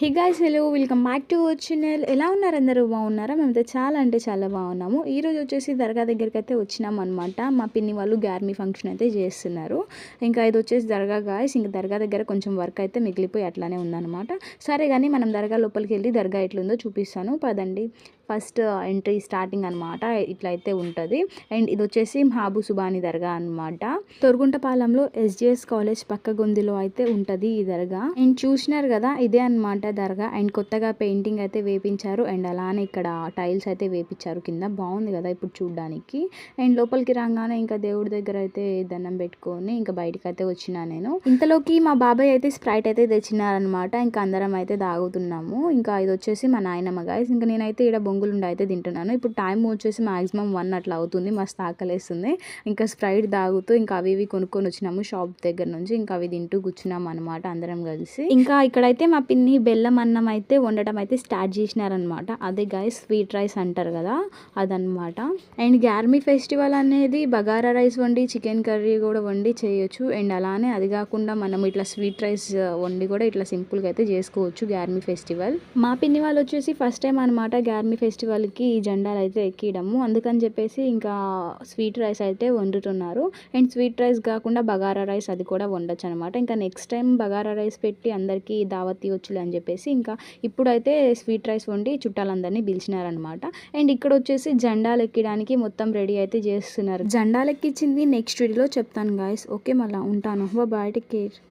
Hi guys hello welcome back to our channel ఎలా ఉన్నారు అందరూ? బాగున్నారా? మేమైతే చాలా అంటే చాలా బాగున్నాము. ఈరోజు వచ్చేసి దర్గా దగ్గరికి అయితే వచ్చినాం అనమాట మా పిన్ని వాళ్ళు గ్యార్మీ ఫంక్షన్ అయితే చేస్తున్నారు. ఇంకా ఇది వచ్చేసి దర్గా గాయస్ ఇంకా దర్గా దగ్గర కొంచెం వర్క్ అయితే మిగిలిపోయి అట్లానే ఉందన్నమాట. సరే కానీ మనం దర్గా లోపలికి వెళ్ళి దర్గా ఎట్లుందో చూపిస్తాను. పదండి. ఫస్ట్ ఎంట్రీ స్టార్టింగ్ అనమాట ఇట్లయితే ఉంటుంది. అండ్ ఇది వచ్చేసి మహాబు సుబాని దర్గా అనమాట తొరుగుంటపాలెంలో ఎస్జిఎస్ కాలేజ్ పక్క గొందిలో అయితే ఉంటుంది ఈ దర్గా. అండ్ చూసినారు కదా ఇదే అనమాట దర్గా అండ్ కొత్తగా పెయింటింగ్ అయితే వేపించారు. అండ్ అలానే ఇక్కడ టైల్స్ అయితే వేపించారు. కింద బాగుంది కదా ఇప్పుడు చూడడానికి. అండ్ లోపలికి రాగానే ఇంకా దేవుడి దగ్గర అయితే దండం పెట్టుకొని ఇంకా బయటకు అయితే వచ్చిన నేను. ఇంతలోకి మా బాబాయ్ అయితే స్ప్రైట్ అయితే తెచ్చినారనమాట ఇంకా అందరం అయితే తాగుతున్నాము. ఇంకా ఇది వచ్చేసి మా నాయనమ్మ గాయస్ ఇంకా నేనైతే ఇక్కడ బొంగులుండ అయితే తింటున్నాను. ఇప్పుడు టైం వచ్చేసి మాక్సిమం వన్ అట్లా అవుతుంది. మస్తు ఆకలేస్తుంది. ఇంకా స్ప్రైట్ తాగుతూ ఇంకా అవి ఇవి కొనుక్కొని వచ్చినాము షాప్ దగ్గర నుంచి. ఇంకా అవి తింటూ కూర్చున్నాం అనమాట అందరం కలిసి. ఇంకా ఇక్కడైతే మా పిన్ని బెల్లం అన్నం అయితే వండటం అయితే స్టార్ట్ చేసినారనమాట అదే గాయ స్వీట్ రైస్ అంటారు కదా అదనమాట అండ్ గ్యార్మీ ఫెస్టివల్ అనేది బగారా రైస్ వండి చికెన్ కర్రీ కూడా వండి చేయొచ్చు. అండ్ అలానే అది కాకుండా మనం ఇట్లా స్వీట్ రైస్ uh, వండి కూడా ఇట్లా సింపుల్గా అయితే చేసుకోవచ్చు గ్యార్మీ ఫెస్టివల్. మా పిన్ని వాళ్ళు వచ్చేసి ఫస్ట్ టైం అనమాట గ్యార్మీ ఫెస్టివల్కి ఈ జెండాలు అయితే ఎక్కియడము. అందుకని చెప్పేసి ఇంకా స్వీట్ రైస్ అయితే వండుతున్నారు. అండ్ స్వీట్ రైస్ కాకుండా బగారా రైస్ అది కూడా వండొచ్చు అనమాట ఇంకా నెక్స్ట్ టైం బగారా రైస్ పెట్టి అందరికీ దావత్ వచ్చులే అని చెప్పి చెప్పేసి ఇంకా ఇప్పుడైతే స్వీట్ రైస్ వండి చుట్టాలందరినీ పిలిచినారనమాట అండ్ ఇక్కడ వచ్చేసి జెండాలు ఎక్కడానికి మొత్తం రెడీ అయితే చేస్తున్నారు. జెండాలు ఎక్కించింది నెక్స్ట్ వీడియోలో చెప్తాను గాయస్ ఓకే మళ్ళీ ఉంటాను. Bye take care